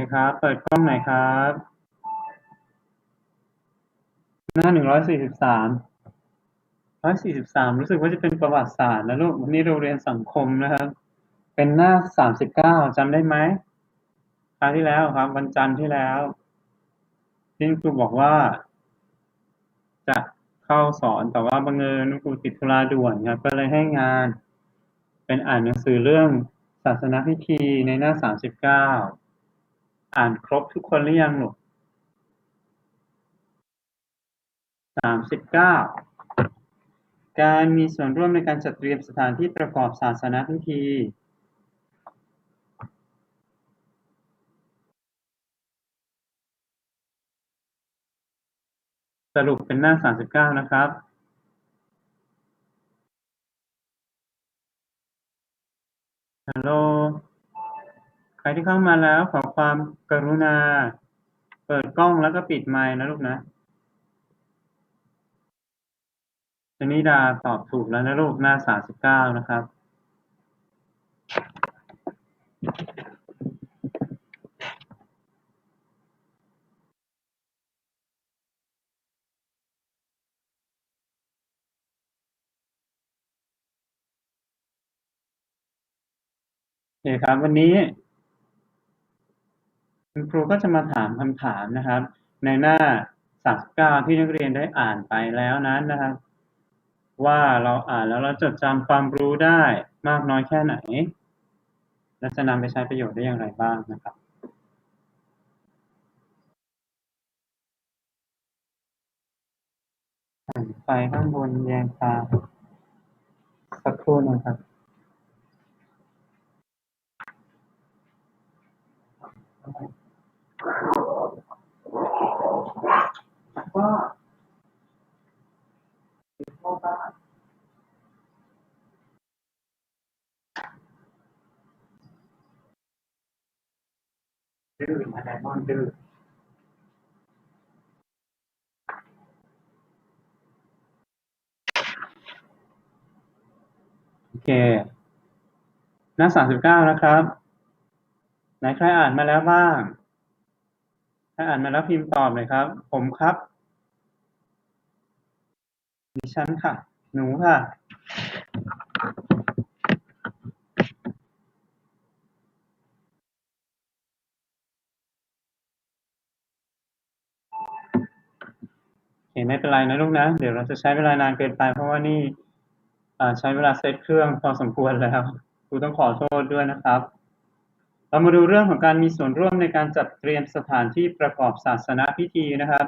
คครับ เปิดกล้องหน่อยครับ หน้าหนึ่งร้อยสี่สิบสามร้อยสี่สิบสามรู้สึกว่าจะเป็นประวัติศาสตร์นะลูก วันนี้เราเรียนสังคมนะครับ เป็นหน้าสามสิบเก้าจำได้ไหมคราวที่แล้วครับ วันจันทร์ที่แล้วที่ครูบอกว่า จะเข้าสอนแต่ว่าบังเอิญครูติดธุระด่วนครับ ก็เลยให้งาน เป็นอ่านหนังสือเรื่องศาสนาพิธีในหน้าสามสิบเก้า อ่านครบทุกคนหรือยังลูกสามสิบเก้าการมีส่วนร่วมในการจัดเตรียมสถานที่ประกอบศาสนพิธีสรุปเป็นหน้าสามสิบเก้านะครับ ฮัลโหล ใครที่เข้ามาแล้วขอความกรุณา เปิดกล้องแล้วก็ปิดไมค์นะลูกนะชนิดาตอบถูกแล้วนะลูกหน้าสามสิบเก้านะครับ โอเคครับ วันนี้ คุณครูก็จะมาถามคำถามนะครับ ในหน้า 39 ที่นักเรียนได้อ่านไปแล้วนั้นนะครับ ว่าเราอ่านแล้วเราจดจำความรู้ได้มากน้อยแค่ไหน และจะนำไปใช้ประโยชน์ได้อย่างไรบ้างนะครับไฟข้างบนแยงตาสักครู่นะครับว่าพ่อบ้านดื้อนะไดมอนดื้อโอเค หน้าสามสิบเก้านะครับ ไหนใครอ่านมาแล้วบ้างาอ่านมาแล้วพิมพ์ตอบเลยครับ ผมครับดิฉันค่ะ หนูค่ะโอเคไม่เป็นไรนะลูกนะ เดี๋ยวเราจะใช้เวลานานเกินไปเพราะว่านี่ใช้เวลาเซตเครื่องพอสมควรแล้วครูต้องขอโทษด้วยนะครับ เรามาดูเรื่องของการมีส่วนร่วมในการจัดเตรียมสถานที่ประกอบศาสนาพิธีนะครับ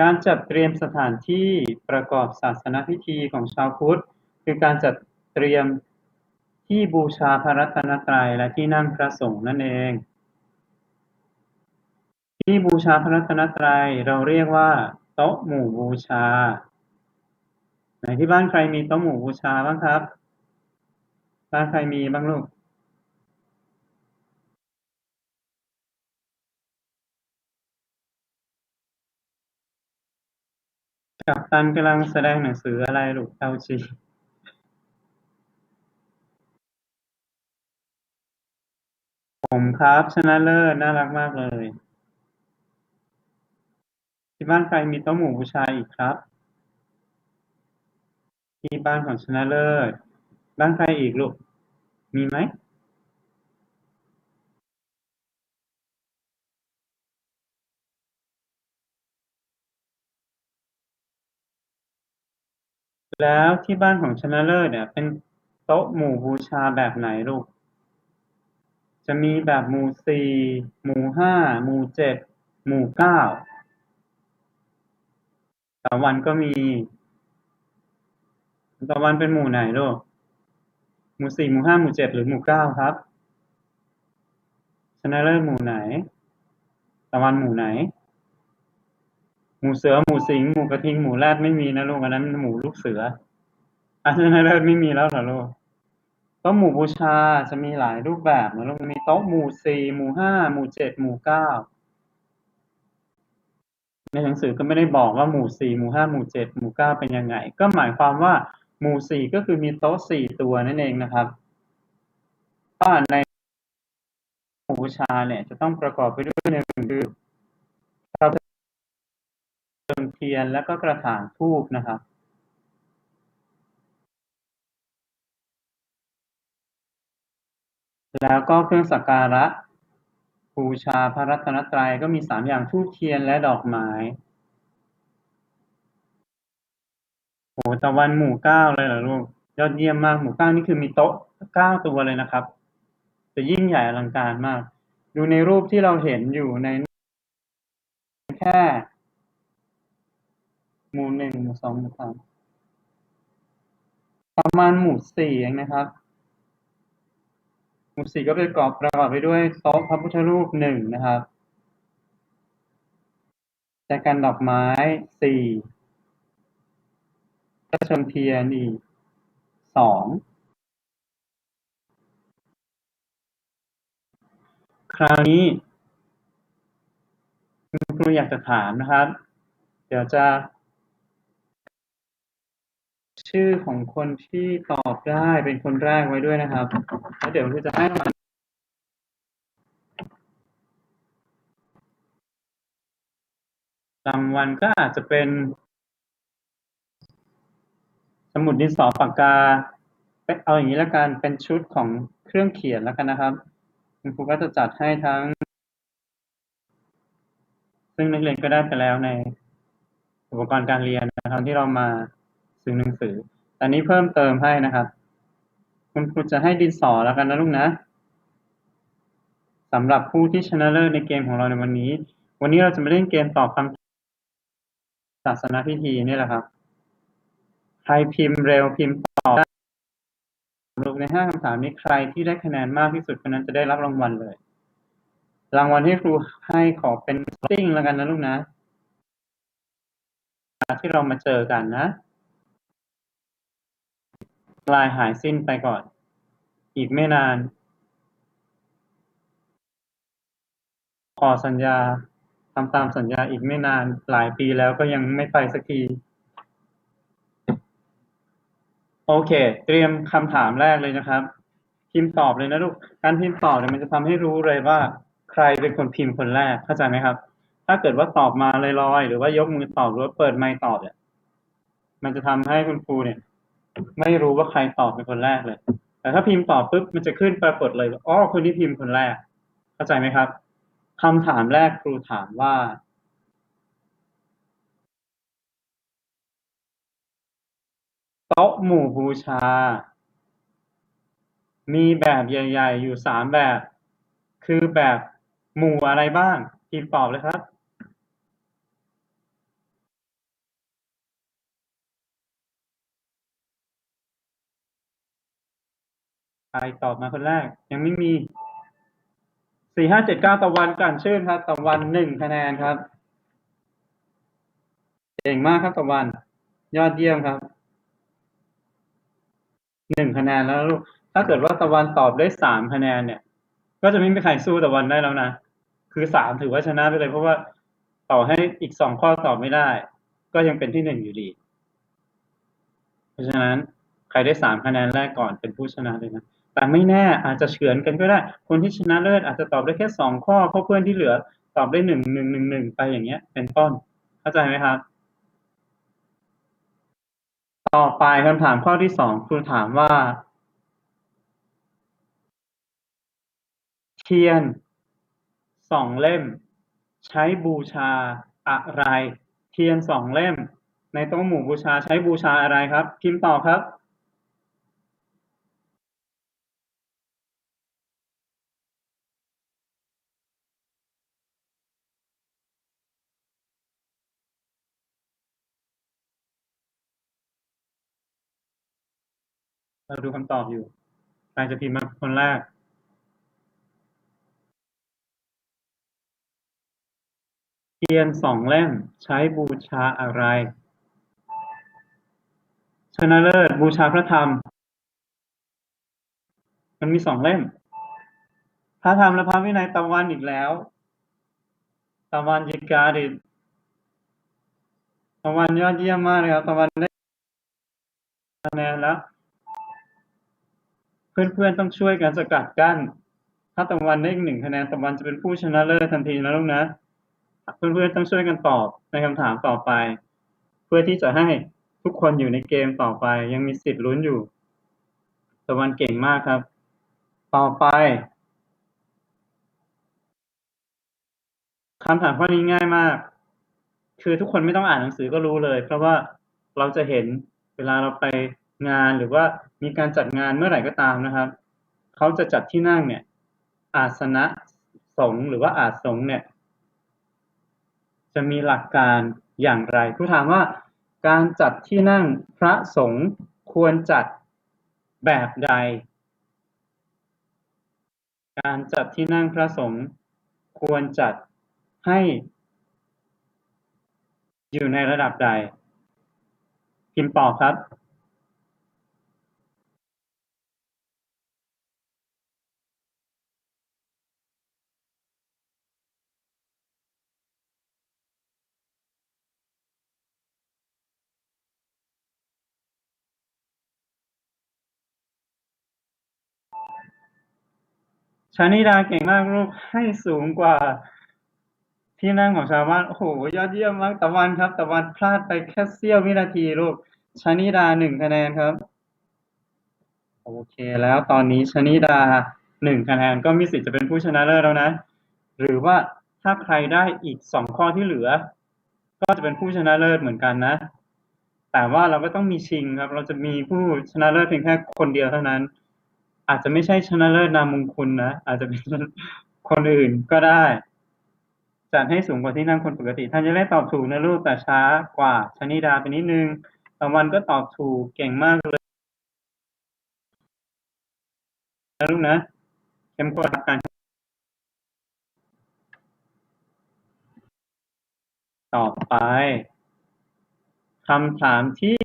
การจัดเตรียมสถานที่ประกอบศาสนาพิธีของชาวพุทธ คือการจัดเตรียมที่บูชาพระรัตนตรัยและที่นั่งพระสงฆ์นั่นเอง ที่บูชาพระรัตนตรัยเราเรียกว่าโต๊ะหมู่บูชาไหนที่บ้านใครมีโต๊ะหมู่บูชาบ้างครับ บ้านใครมีบ้างลูก กัปตันกำลังแสดงหนังสืออะไรลูกเตาจีผมครับ ชนะเลิศ น่ารักมากเลย ที่บ้านใครมีโต๊ะหมู่บูชาอีกครับ ที่บ้านของชนะเลิศ บ้านใครอีกลูก มีไหม แล้วที่บ้านของชนะเลิศเนี่ยเป็นโต๊ะหมู่บูชาแบบไหนลูก จะมีแบบหมู่สี่ หมู่ห้า หมู่เจ็ด หมู่เก้าตะวันก็มีตะวันเป็นหมู่ไหนลูก หมู่สี่ หมู่ห้า หมู่เจ็ด หรือหมู่เก้าครับ ชนะเลิศหมู่ไหน ตะวันหมู่ไหน หมูเสือหมูสิงห์หมูกระทิงหมูแรดไม่มีนะลูกอันนั้นหมูลูกเสืออาชนะเลิศไม่มีแล้วเหรอลูกโต๊ะหมู่บูชาจะมีหลายรูปแบบนะลูกมีโต๊ะหมู่สี่หมู่ห้าหมู่เจ็ดหมู่เก้าในหนังสือก็ไม่ได้บอกว่าหมู่สี่หมู่ห้าหมู่เจ็ดหมู่เก้าเป็นยังไง ก็หมายความว่าหมู่สี่ก็คือมีโต๊ะสี่ตัวนั่นเองนะครับก็ในหมู่บูชาเนี่ยจะต้องประกอบไปด้วยหนึ่งคือ เติมเทียน แล้วก็กระถางทูบนะครับแล้วก็เครื่องสักการะบูชาพระรัตนตรัยก็มีสามอย่างทูบเทียนและดอกไม้โหตะวันหมู่เก้าเลยเหรอลูกยอดเยี่ยมมากหมู่เก้านี่คือมีโต๊ะเก้าตัวเลยนะครับ จะยิ่งใหญ่อลังการมาก ดูในรูปที่เราเห็นอยู่ใน แค่ หมู่หนึ่งหมู่สองหมู่สามประมาณหมู่สี่เองนะครับ หมู่สี่ก็ประกอบประกอบไปด้วยโต๊ะพระพุทธรูปหนึ่งนะครับแจกันดอกไม้สี่พระชมเทียนอีกสองคราวนี้คุณครูอยากจะถามนะครับ เดี๋ยวจะ ชื่อของคนที่ตอบได้เป็นคนแรกไว้ด้วยนะครับ แล้วเดี๋ยวครูจะให้รางวัลรางวัลก็อาจจะเป็น สมุดดินสอปากกา เอาอย่างนี้ล้วกัน เป็นชุดของเครื่องเขียนแล้วกันนะครับ คุณครูก็จะจัดให้ทั้ง ซึ่งนักเรียนก็ได้ไปแล้วในอุปกรณ์การเรียนนะครับที่เรามา ซื้อหนังสือแต่นี้เพิ่มเติมให้นะครับ คุณครูจะให้ดินสอแล้วกันนะลูกนะสำหรับผู้ที่ชนะเลิศในเกมของเราในวันนี้ วันนี้เราจะมาเล่นเกมตอบคำศาสนาพิธีนี่แหละครับ ใครพิมพ์เร็วพิมพ์ตอบได้ลูกในห้าคำถามนี้ใครที่ได้คะแนนมากที่สุดคนนั้นจะได้รับรางวัลเลย รางวัลที่ครูให้ขอเป็นติ้งแล้วกันนะลูกนะ ที่เรามาเจอกันนะ ลายหายสิ้นไปก่อน อีกไม่นาน ขอสัญญา ทำตามสัญญาอีกไม่นาน หลายปีแล้วก็ยังไม่ไปสักที โอเค เตรียมคำถามแรกเลยนะครับ พิมพ์ตอบเลยนะลูก การพิมพ์ตอบเนี่ยมันจะทำให้รู้เลยว่า ใครเป็นคนพิมพ์คนแรก เข้าใจไหมครับ ถ้าเกิดว่าตอบมาลอยๆ หรือว่ายกมือตอบหรือว่าเปิดไมค์ตอบเนี่ย มันจะทำให้คุณครูเนี่ย ไม่รู้ว่าใครตอบเป็นคนแรกเลย แต่ถ้าพิมพ์ตอบปุ๊บมันจะขึ้นปรากฏเลยว่าอ๋อคนที่พิมพ์คนแรก เข้าใจไหมครับคำถามแรกครูถามว่าโต๊ะหมู่บูชา มีแบบใหญ่ ๆ อยู่สามแบบ คือแบบหมู่อะไรบ้างพิมพ์ตอบเลยครับ ใครตอบมาคนแรก ยังไม่มีสี่ห้าเจ็ดเก้าตะวันกันชื่นครับตะวันหนึ่งคะแนนครับเก่งมากครับตะวัน ยอดเยี่ยมครับหนึ่งคะแนนแล้วลูกถ้าเกิดว่าตะวันตอบได้สามคะแนนเนี่ย ก็จะไม่มีใครสู้ตะวันได้แล้วนะคือสามถือว่าชนะไปเลยเพราะว่าต่อให้อีกสองข้อตอบไม่ได้ ก็ยังเป็นที่หนึ่งอยู่ดี เพราะฉะนั้นใครได้สามคะแนนแรกก่อนเป็นผู้ชนะเลยนะ แต่ไม่แน่อาจจะเฉือนกันก็ได้ คนที่ชนะเลิศอาจจะตอบได้แค่สองข้อเพราะเพื่อนที่เหลือตอบได้หนึ่งหนึ่งหนึ่งหนึ่งไปอย่างเงี้ย เป็นต้น เข้าใจไหมครับ ต่อไปคำถามข้อที่สองครูถามว่า เทียนสองเล่ม ใช้บูชาอะไร เทียนสองเล่ม ในโต๊ะหมู่บูชาใช้บูชาอะไรครับ พิมพ์ตอบครับ เราดูคำตอบอยู่ ใครจะพิมพ์มาคนแรกเทียนสองเล่มใช้บูชาอะไร ชนะเลิศบูชาพระธรรม มันมีสองเล่ม พระธรรมและพระวินัยตะวันอีกแล้วตะวันยิกาดิตะวันยอดเยี่ยมมากเลยครับตะวันได้คะแนนแล้ว เพื่อนๆต้องช่วยกันสกัดกั้น ถ้าตะวันได้อีกหนึ่งคะแนนตะวันจะเป็นผู้ชนะเลิศทันทีนะลูกนะ เพื่อนๆต้องช่วยกันตอบในคำถามต่อไป เพื่อที่จะให้ทุกคนอยู่ในเกมต่อไป ยังมีสิทธิ์ลุ้นอยู่ ตะวันเก่งมากครับ ต่อไปคำถามข้อนี้ง่ายมาก คือทุกคนไม่ต้องอ่านหนังสือก็รู้เลย เพราะว่าเราจะเห็นเวลาเราไป งานหรือว่ามีการจัดงานเมื่อไหร่ก็ตามนะครับเขาจะจัดที่นั่งเนี่ย อาสนะสงหรือว่าอาสงเนี่ย จะมีหลักการอย่างไรผู้ถามว่าการจัดที่นั่งพระสงฆ์ควรจัดแบบใด การจัดที่นั่งพระสงฆ์ควรจัดให้ อยู่ในระดับใดพิมพ์ตอบครับ ชานิดาเก่งมากลูกให้สูงกว่า ที่นั่งของชาวบ้านโอ้โหยอดเยี่ยมมากตะวันครับ ตะวันพลาดไปแค่เสี้ยววินาทีลูกชานิดาหนึ่งคะแนนครับ โอเคแล้วตอนนี้ชานิดาหนึ่งคะแนนก็มีสิทธิ์จะเป็นผู้ชนะเลิศแล้วนะ หรือว่าถ้าใครได้อีกสองข้อที่เหลือ ก็จะเป็นผู้ชนะเลิศเหมือนกันนะ แต่ว่าเราก็ต้องมีชิงครับ เราจะมีผู้ชนะเลิศเพียงแค่คนเดียวเท่านั้น อาจจะไม่ใช่ชนะเลิศนามมงคลนะอาจจะเป็นคนอื่นก็ได้ จัดให้สูงกว่าที่นั่งคนปกติท่านจะได้ตอบถูกนะลูกแต่ช้ากว่าชนิดาไปนิดนึงตะวันก็ตอบถูกเก่งมากเลยนะลูกนะเข้มข้นกับการต่อไปคำถามที่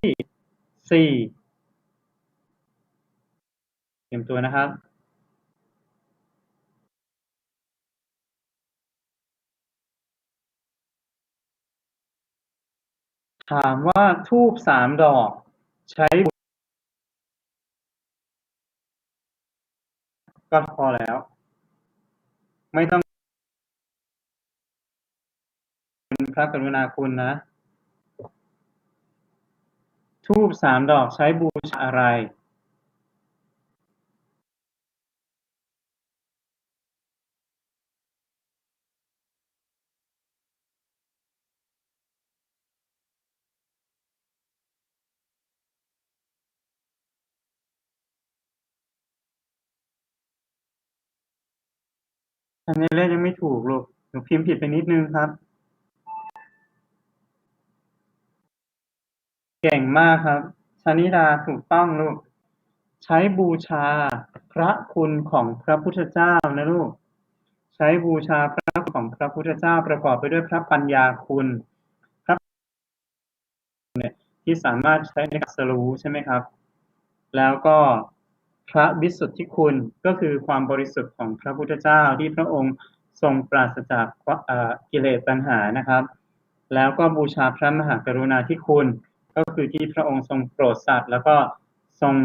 สี่ เตรียมตัวนะครับถามว่าทูบสามดอกใช้ก็พอแล้ว ไม่ต้องพระกรุณาคุณนะ ทูบสามดอกใช้บูชาอะไร อันนี้เลขยังไม่ถูกลูก หนูพิมพ์ผิดไปนิดนึงครับ เก่งมากครับ ชนิดาถูกต้องลูก ใช้บูชาพระคุณของพระพุทธเจ้านะลูก ใช้บูชาพระคุณของพระพุทธเจ้าประกอบไปด้วยพระปัญญาคุณพระเนี่ยที่สามารถใช้ในการสรู้ใช่ไหมครับ แล้วก็ พระวิสุทธิคุณก็คือความบริสุทธิ์ของพระพุทธเจ้าที่พระองค์ทรงปราศจากกิเลสตัณหานะครับ แล้วก็บูชาพระมหากรุณาธิคุณ ก็คือที่พระองค์ทรงโปรดสัตว์ แล้วก็ทรง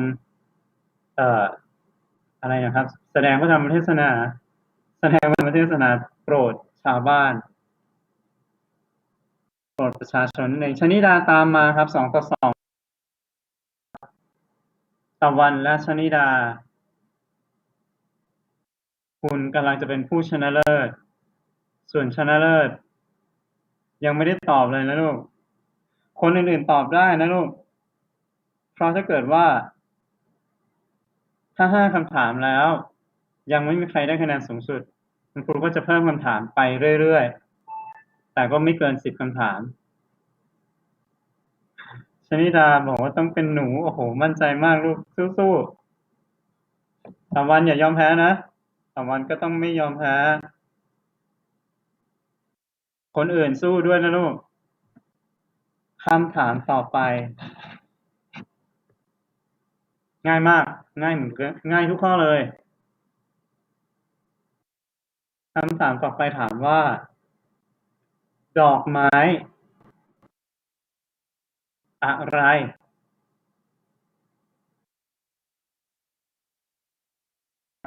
อออะไรนะครับ แสดงพระธรรมเทศนา แสดงพระธรรมเทศนาโปรดชาวบ้าน โปรดประชาชนในชนิดาตามมาครับสองต่อสอง ตะวัน และชนิดา คุณกำลังจะเป็นผู้ชนะเลิศ ส่วนชนะเลิศ ยังไม่ได้ตอบเลยนะลูก คนอื่นๆตอบได้นะลูก เพราะถ้าเกิดว่า ถ้าห้าคำถามแล้ว ยังไม่มีใครได้คะแนนสูงสุด คุณครูก็จะเพิ่มคำถามไปเรื่อยๆ แต่ก็ไม่เกินสิบคำถาม ชนิดาบอกว่าต้องเป็นหนู โอ้โห มั่นใจมากลูกสู้ๆตะวันอย่ายอมแพ้นะตะวันก็ต้องไม่ยอมแพ้ คนอื่นสู้ด้วยนะลูกคำถามต่อไป ง่ายมาก ง่ายเหมือนกันง่ายทุกข้อเลยคำถามต่อไปถามว่า ดอกไม้ อะไร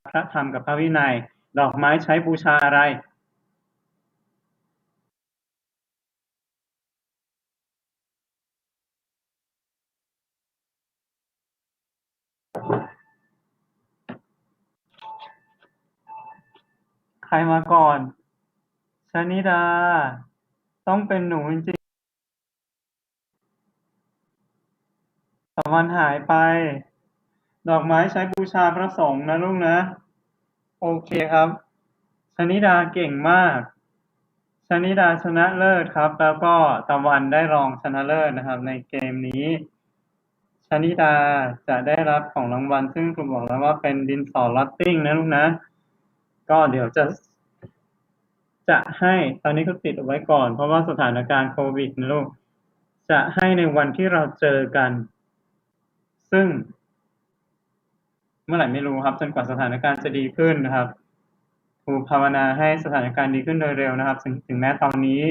พระธรรมกับพระวินัย ดอกไม้ใช้บูชาอะไร ใครมาก่อนชนิดา ต้องเป็นหนูจริง ตะวันหายไป ดอกไม้ใช้บูชาพระสงฆ์นะลูกนะ โอเคครับ ชนิดาเก่งมาก ชนิดาชนะเลิศครับ แล้วก็ตะวันได้รองชนะเลิศนะครับ ในเกมนี้ ชนิดาจะได้รับของรางวัล ซึ่งครูบอกแล้วว่าเป็นดินสอลอตติ้งนะลูกนะ ก็เดี๋ยวจะจะให้ตอนนี้ก็ติดเอาไว้ก่อน เพราะว่าสถานการณ์โควิดนะลูก จะให้ในวันที่เราเจอกัน ซึ่ง เมื่อไหร่ไม่รู้ครับ จนกว่าสถานการณ์จะดีขึ้นนะครับครูภาวนาให้สถานการณ์ดีขึ้นโดยเร็วนะครับ ถึงถึงแม้ตอนนี้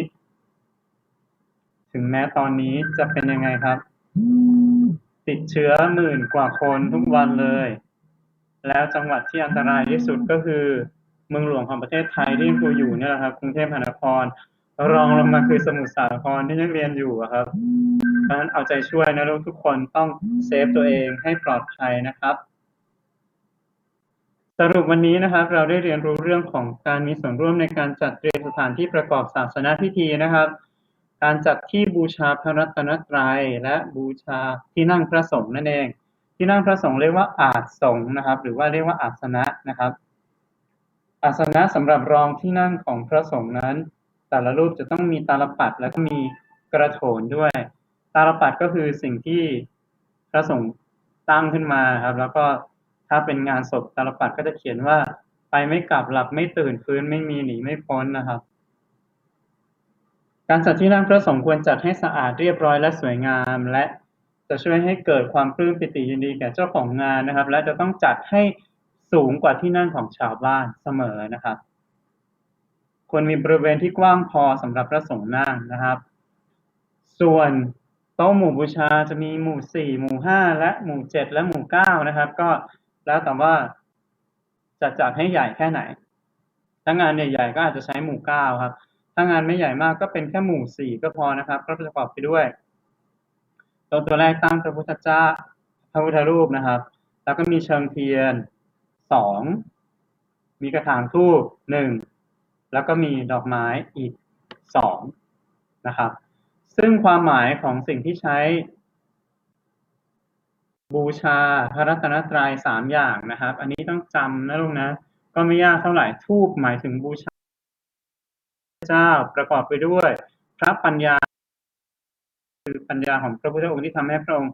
ถึงแม้ตอนนี้จะเป็นยังไงครับ ติดเชื้อหมื่นกว่าคนทุกวันเลย แล้วจังหวัดที่อันตรายที่สุดก็คือเมืองหลวงของประเทศไทยที่ครูอยู่เนี่ยแหละครับกรุงเทพมหานครรองลงมาคือสมุทรสาครที่นักเรียนอยู่ครับ เพราะนั้นเอาใจช่วยนะลูกทุกคนต้องเซฟตัวเองให้ปลอดภัยนะครับ สรุปวันนี้นะครับ เราได้เรียนรู้เรื่องของการมีส่วนร่วมในการจัดเตรียมสถานที่ประกอบศาสนาพิธีนะครับ การจัดที่บูชาพระรัตนตรัยและบูชาที่นั่งพระสงฆ์นั่นเอง ที่นั่งพระสงฆ์เรียกว่าอาสสงนะครับ หรือว่าเรียกว่าอาสนะนะครับ อาสนะสำหรับรองที่นั่งของพระสงฆ์นั้น แต่ละรูปจะต้องมีตาลปัดและก็มีกระโถนด้วย ตาลปัดก็คือสิ่งที่พระสงฆ์ตั้งขึ้นมาครับ แล้วก็ถ้าเป็นงานศพตาลปัดก็จะเขียนว่า ไปไม่กลับหลับไม่ตื่นฟื้นไม่มีหนีไม่พ้นนะครับ การจัดที่นั่งพระสงฆ์ควรจัดให้สะอาดเรียบร้อยและสวยงาม และจะช่วยให้เกิดความปลื้มปิติยินดีแก่เจ้าของงานนะครับ และจะต้องจัดให้สูงกว่าที่นั่งของชาวบ้านเสมอนะครับควรมีบริเวณที่กว้างพอสำหรับพระสงฆ์นั่งนะครับ ส่วน โต๊ะหมู่บูชาจะมีหมู่สี่หมู่ห้าและหมู่เจ็ดและหมู่เก้านะครับ ก็แล้วแต่ว่าจะจัดให้ใหญ่แค่ไหน ถ้างานใหญ่ๆก็อาจจะใช้หมู่เก้าครับ ถ้างานไม่ใหญ่มากก็เป็นแค่หมู่สี่ก็พอนะครับก็ประกอบไปด้วยโต๊ะตัวแรกตั้งพระพุทธเจ้าพระพุทธรูปนะครับ แล้วก็มีเชิงเทียนสองมีกระถางทูบหนึ่งแล้วก็มีดอกไม้อีกสองนะครับ ซึ่งความหมายของสิ่งที่ใช้บูชาพระรัตนตรัยสามอย่างนะครับ อันนี้ต้องจำนะลูกนะ ก็ไม่ยากเท่าไหร่ทูบหมายถึงบูชาเจ้าประกอบไปด้วย พระปัญญา คือปัญญาของพระพุทธองค์ที่ทำให้พระองค์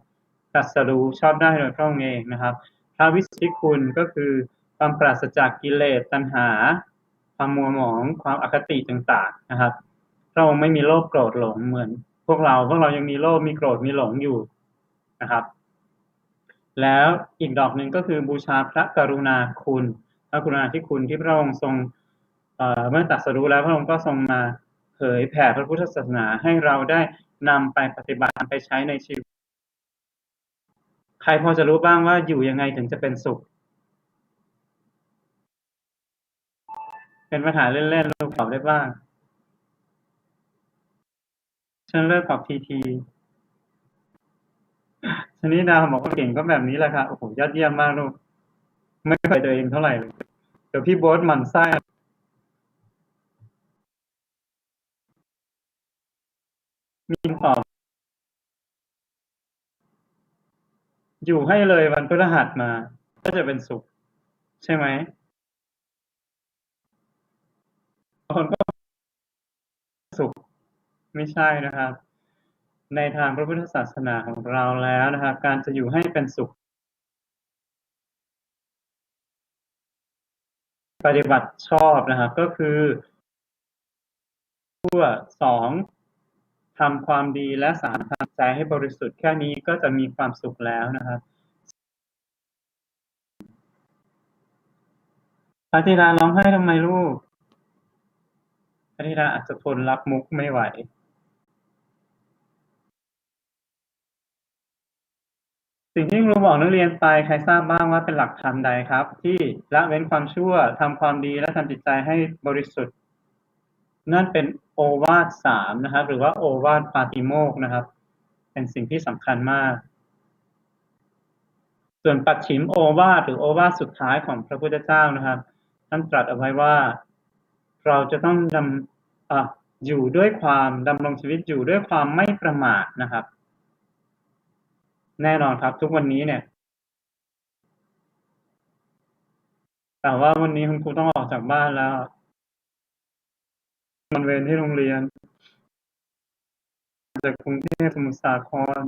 ตรัสรู้ชอบได้โดยพระองค์เองนะครับ พระวิสิคุณก็คือความปราศจากกิเลสตัณหา ความมัวหมองความอคติต่างๆนะครับ พระองค์ไม่มีโลภโกรธหลงเหมือน พวกเราพวกเรายังมีโลภมีโกรธมีหลงอยู่นะครับ แล้วอีกดอกหนึ่งก็คือบูชาพระกรุณาคุณพระกรุณาธิคุณที่พระองค์ทรงเมื่อตรัสรู้แล้วพระองค์ก็ทรงมาเผยแผ่พระพุทธศาสนาให้เราได้นำไปปฏิบัติไปใช้ในชีวิต ใครพอจะรู้บ้างว่าอยู่ยังไงถึงจะเป็นสุข เป็นปัญหาเล่นๆลูกตอบได้บ้าง ฉันเลิกตอบทีทีชนิดาบอกว่าเก่งก็แบบนี้แหละค่ะ โอ้โห ยอดเยี่ยมมากลูก ไม่เคยตัวเองเท่าไหร่เลย เดี๋ยวพี่โบ๊ทหมั่นไส้มีคำตอบ อยู่ให้เลยวันพฤหัสมา ก็จะเป็นสุข ใช่ไหมคนก็สุข ไม่ใช่นะครับ ในทางพระพุทธศาสนาของเราแล้วนะครับ การจะอยู่ให้เป็นสุข ปฏิบัติชอบนะครับ ก็คือชั่วสองทำความดีและสามทำใจให้บริสุทธิ์แค่นี้ก็จะมีความสุขแล้วนะครับพระธิดาร้องไห้ทำไมลูกพระธิดาอาจจะทนรับมุกไม่ไหว สิ่งที่ครูบอกนักเรียนไปใครทราบบ้างว่าเป็นหลักธรรมใดครับ ที่ละเว้นความชั่วทำความดีและทำจิตใจให้บริสุทธิ์ นั่นเป็นโอวาทสามนะครับ หรือว่าโอวาทปาติโมกนะครับ เป็นสิ่งที่สำคัญมาก ส่วนปัจฉิมโอวาทหรือโอวาทสุดท้ายของพระพุทธเจ้านะครับ ท่านตรัสเอาไว้ว่า เราจะต้องดำออยู่ด้วยความดำรงชีวิตอยู่ด้วยความไม่ประมาทนะครับ แน่นอนครับ ทุกวันนี้เนี่ย แต่ว่าวันนี้คุณครูต้องออกจากบ้านแล้ว มันเวรที่โรงเรียน จากกรุงเทพสมุทรสาคร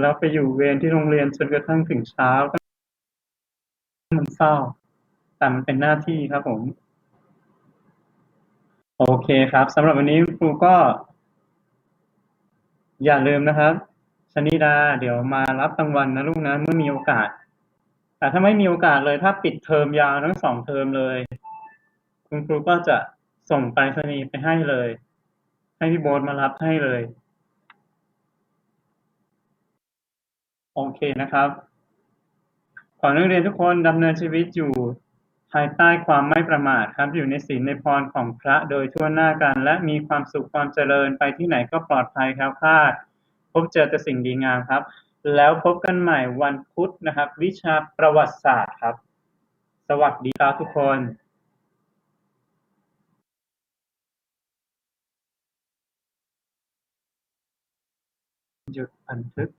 แล้วไปอยู่เวรที่โรงเรียนจนกระทั่งถึงเช้ามันเศร้า แต่มันเป็นหน้าที่ครับผม โอเคครับสำหรับวันนี้ครูก็ อย่าลืมนะครับ ชนิดา เดี๋ยวมารับรางวัลนะลูกนะ เมื่อมีโอกาส แต่ถ้าไม่มีโอกาสเลยถ้าปิดเทอมยาวทั้งสองเทอมเลย คุณครูก็จะส่งไปรษณีย์ไปให้เลย ให้พี่โบ๊ทมารับให้เลย โอเคนะครับ ขอนักเรียนทุกคนดำเนินชีวิตอยู่ภายใต้ความไม่ประมาทครับ อยู่ในศีลในพรของพระโดยทั่วหน้ากัน และมีความสุขความเจริญไปที่ไหนก็ปลอดภัยแคล้วคลาด บเจอแต่สิ่งดีงามครับ แล้วพบกันใหม่วันพุธนะครับ วิชาประวัติศาสตร์ครับ สวัสดีครับทุกคนหยุดบันทึก